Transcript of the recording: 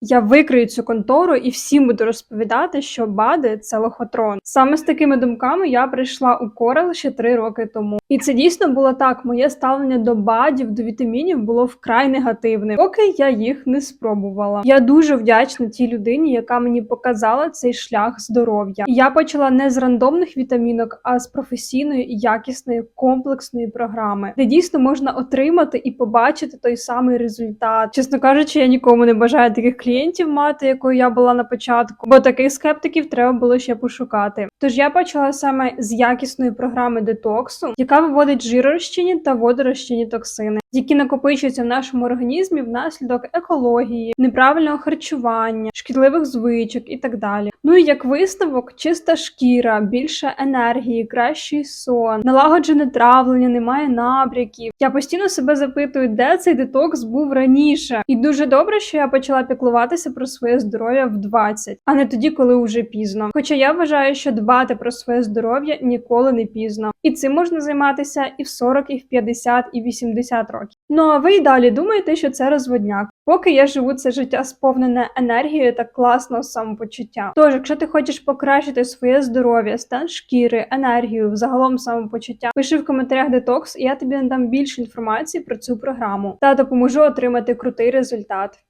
Я викрию цю контору і всім буду розповідати, що БАДи це лохотрон. Саме з такими думками я прийшла у Корел ще три роки тому. І це дійсно було так. Моє ставлення до БАДів, до вітамінів було вкрай негативним, поки я їх не спробувала. Я дуже вдячна тій людині, яка мені показала цей шлях здоров'я. Я почала не з рандомних вітамінок, а з професійної і якісної комплексної програми, де дійсно можна отримати і побачити той самий результат. Чесно кажучи, я нікому не бажаю таких клієнтів мати, якою я була на початку, бо таких скептиків треба було ще пошукати. Тож я почала саме з якісної програми детоксу, яка виводить жиророзчинні та водорозчинні токсини, які накопичуються в нашому організмі внаслідок екології, неправильного харчування, шкідливих звичок і так далі. Ну і як висновок, чиста шкіра, більше енергії, кращий сон, налагоджене травлення, немає набряків. Я постійно себе запитую, де цей детокс був раніше, і дуже добре, що я почала піклуватися про своє здоров'я в 20, а не тоді, коли вже пізно. Хоча я вважаю, що дбати про своє здоров'я ніколи не пізно, і цим можна займатися і в 40, і в 50, і в 80 років. Ну а ви й далі думаєте, що це розводняк. Поки я живу це життя сповнене енергією та класного самопочуття. Тож, якщо ти хочеш покращити своє здоров'я, стан шкіри, енергію, взагалом самопочуття, пиши в коментарях детокс, і я тобі надам більше інформації про цю програму та допоможу отримати крутий результат.